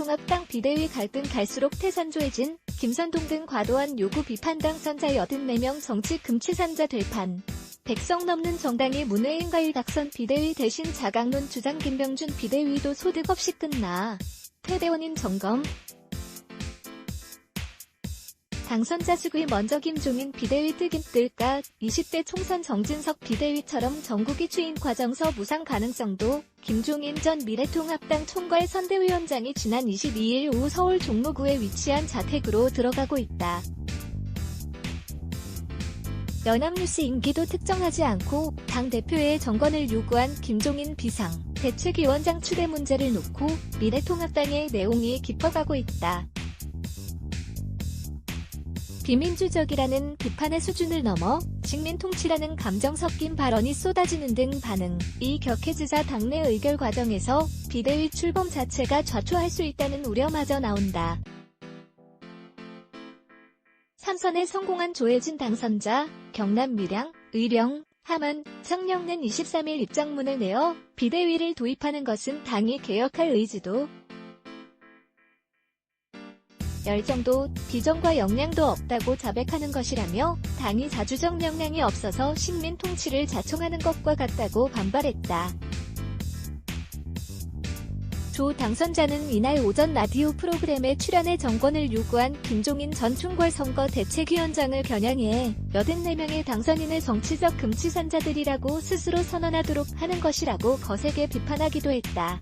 미래통합당 비대위 갈등 갈수록 태산조해진 김선동 등 과도한 요구 비판 당 선자 84명 정치 금치산자 될판. 백성 넘는 정당이 문외인 가일 각선 비대위 대신 자강론 주장 김병준 비대위도 소득 없이 끝나. 퇴대원인 점검 당선자 수구이 먼저 김종인 비대위 뜨긴 뜰까 20대 총선 정진석 비대위처럼 전국이 추인 과정서 무상 가능성도 김종인 전 미래통합당 총괄 선대위원장이 지난 22일 오후 서울 종로구에 위치한 자택으로 들어가고 있다. 연합뉴스 임기도 특정하지 않고 당대표의 정권을 요구한 김종인 비상 대책위원장 추대 문제를 놓고 미래통합당의 내용이 깊어가고 있다. 비민주적이라는 비판의 수준을 넘어 식민 통치라는 감정 섞인 발언이 쏟아지는 등 반응. 이 격해지자 당내 의결 과정에서 비대위 출범 자체가 좌초할 수 있다는 우려마저 나온다. 삼선에 성공한 조혜진 당선자, 경남 밀양, 의령, 함안, 청령은 23일 입장문을 내어 비대위를 도입하는 것은 당이 개혁할 의지도 열정도 비전과 역량도 없다고 자백하는 것이라며 당이 자주적 역량이 없어서 식민 통치를 자청하는 것과 같다고 반발했다. 조 당선자는 이날 오전 라디오 프로그램에 출연해 정권을 요구한 김종인 전 총괄 선거 대책위원장을 겨냥해 84명의 당선인을 정치적 금치산자들이라고 스스로 선언하도록 하는 것이라고 거세게 비판하기도 했다.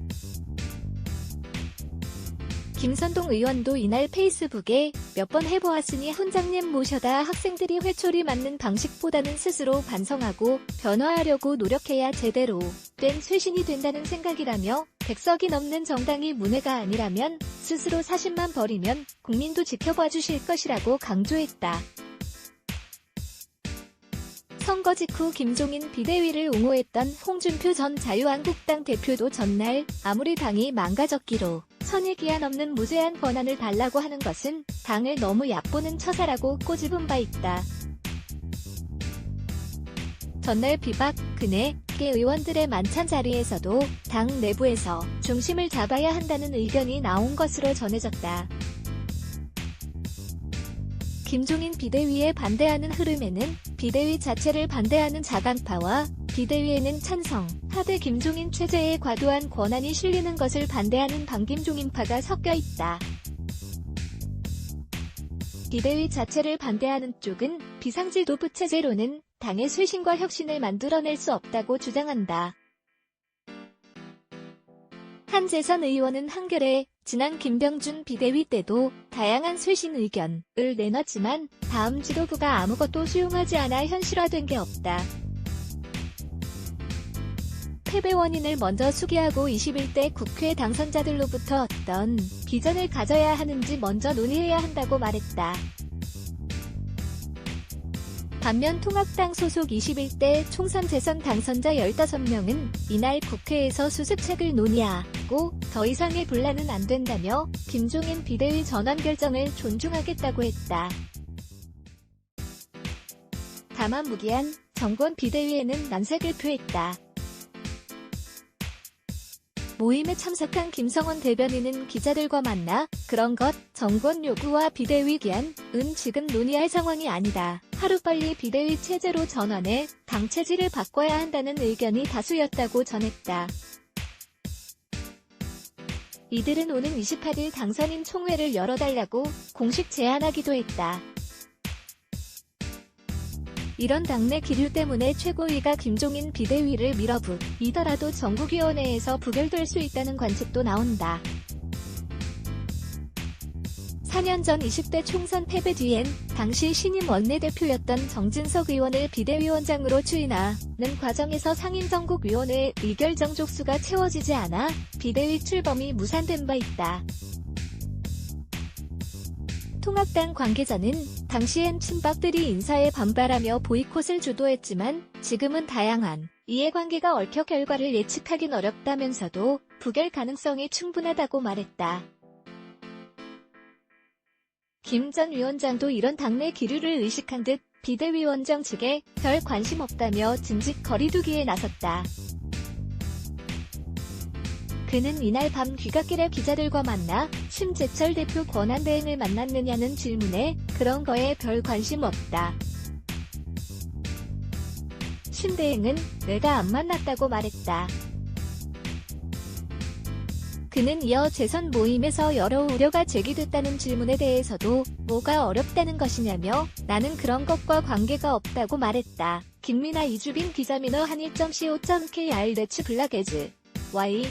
김선동 의원도 이날 페이스북에 몇 번 해보았으니 훈장님 모셔다 학생들이 회초리 맞는 방식보다는 스스로 반성하고 변화하려고 노력해야 제대로 된 쇄신이 된다는 생각이라며 백석이 넘는 정당이 문외가 아니라면 스스로 사심만 버리면 국민도 지켜봐 주실 것이라고 강조했다. 선거 직후 김종인 비대위를 옹호했던 홍준표 전 자유한국당 대표도 전날 아무리 당이 망가졌기로 선의 기한 없는 무제한 권한을 달라고 하는 것은 당을 너무 얕보는 처사라고 꼬집은 바 있다. 전날 비박, 그네, 개 의원들의 만찬 자리에서도 당 내부에서 중심을 잡아야 한다는 의견이 나온 것으로 전해졌다. 김종인 비대위에 반대하는 흐름에는 비대위 자체를 반대하는 자강파와 비대위에는 찬성, 하대 김종인 체제에 과도한 권한이 실리는 것을 반대하는 반김종인파가 섞여 있다. 비대위 자체를 반대하는 쪽은 비상지도부 체제로는 당의 쇄신과 혁신을 만들어낼 수 없다고 주장한다. 한재선 의원은 한겨레 지난 김병준 비대위 때도 다양한 쇄신 의견을 내놨지만 다음 지도부가 아무것도 수용하지 않아 현실화된 게 없다. 패배 원인을 먼저 수기하고 21대 국회 당선자들로부터 어떤 비전을 가져야 하는지 먼저 논의해야 한다고 말했다. 반면 통합당 소속 21대 총선 재선 당선자 15명은 이날 국회에서 수습책을 논의하고 더 이상의 분란은 안 된다며 김종인 비대위 전환 결정을 존중하겠다고 했다. 다만 무기한 정권 비대위에는 난색을 표했다. 모임에 참석한 김성원 대변인은 기자들과 만나 그런 것 정권 요구와 비대위 기한은 지금 논의할 상황이 아니다. 하루빨리 비대위 체제로 전환해 당 체질을 바꿔야 한다는 의견이 다수였다고 전했다. 이들은 오는 28일 당선인 총회를 열어달라고 공식 제안하기도 했다. 이런 당내 기류 때문에 최고위가 김종인 비대위를 밀어붙이더라도 전국위원회에서 부결될 수 있다는 관측도 나온다. 4년 전 20대 총선 패배 뒤엔 당시 신임 원내대표였던 정진석 의원을 비대위원장으로 추인하는 과정에서 상임정국위원회 의결 정 족수가 채워지지 않아 비대위 출범이 무산된 바 있다. 통합당 관계자는 당시엔 친박들이 인사에 반발하며 보이콧을 주도했지만 지금은 다양한 이해관계가 얽혀 결과를 예측하긴 어렵다면서도 부결 가능성이 충분하다고 말했다. 김 전 위원장도 이런 당내 기류를 의식한 듯 비대위원장 측에 별 관심 없다며 진직 거리두기에 나섰다. 그는 이날 밤 귀갓길에 기자들과 만나 심재철 대표 권한대행을 만났느냐는 질문에 그런 거에 별 관심 없다. 심 대행은 내가 안 만났다고 말했다. 그는 이어 재선 모임에서 여러 우려가 제기됐다는 질문에 대해서도 뭐가 어렵다는 것이냐며 나는 그런 것과 관계가 없다고 말했다. 김민아 이주빈 기자민어 한일.co.kr 레츠 블라게즈 Y